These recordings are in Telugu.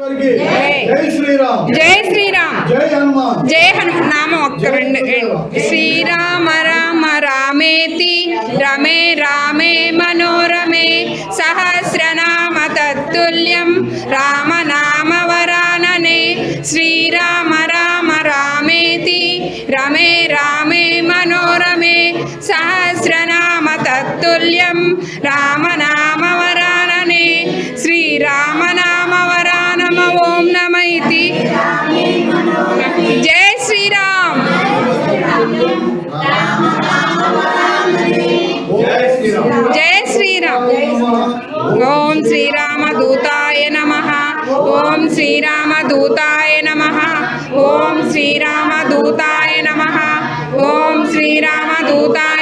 జై. శ్రీరామ్. జై శ్రీరామ్. జై హనుమాన్. జై నామం ఒక్క రెండు. శ్రీరామ రామ రామేతి రమే రామే మనోరమే సహస్రనామ తత్తుల్యం రామనామ వరాననే. శ్రీరామ రామ రామేతి రమే రామే మనోరమే సహస్రనామ తత్తుల్యం రామనామ ओम श्रीराम दूताय नम। ओम श्रीराम दूताय नम। ओम श्रीराम दूताय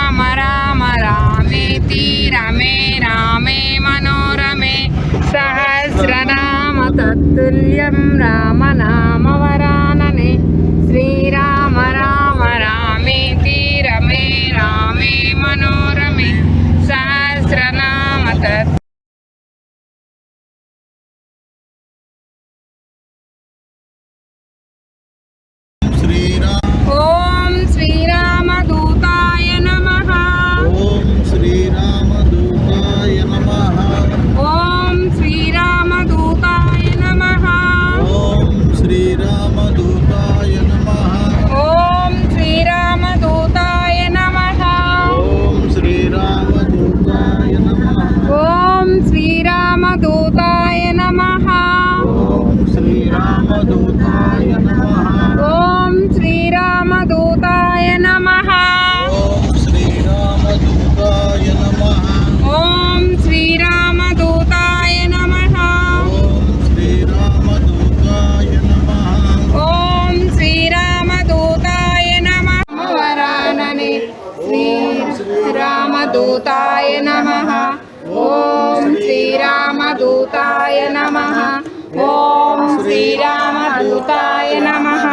तुल्यं रामनामवर శ్రీరామదూతాయ నమః. ఓం శ్రీరామదూతాయ నమః.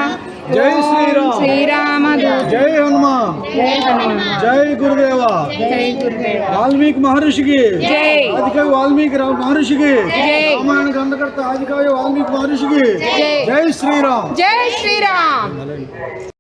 జై శ్రీరామ్. శ్రీరామదూత జై హనుమాన్. జై హనుమాన్. జై గురుదేవ. జై గురుదేవ. వాల్మీకి మహర్షికి. జై. ఆదికవి వాల్మీకి మహర్షికి. జై. రామాయణ గ్రంథకర్త ఆదికవి వాల్మీకి మహర్షికి. జై శ్రీరామ్. జై శ్రీరామ్.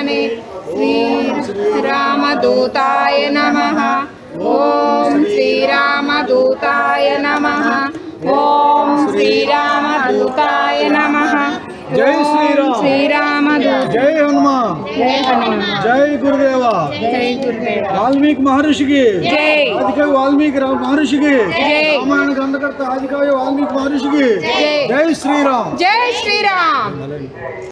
హనుమనే శ్రీరామదూతాయ నమ. ఓం శ్రీరామదూతాయ నమ. ఓం శ్రీరామదూతాయ నమ. జై శ్రీరామ్. శ్రీరామదూత జై హనుమాన్. జై హనుమాన్. జై గురుదేవ. జై గురుదేవ. వాల్మీకి మహర్షికి. జై. ఆదికవి వాల్మీకి రా- మహర్షికి. జై. రామాయణ గ్రంథకర్త ఆదికవి వాల్మీకి మహర్షికి. జై. జై శ్రీరామ్. జై శ్రీరామ్.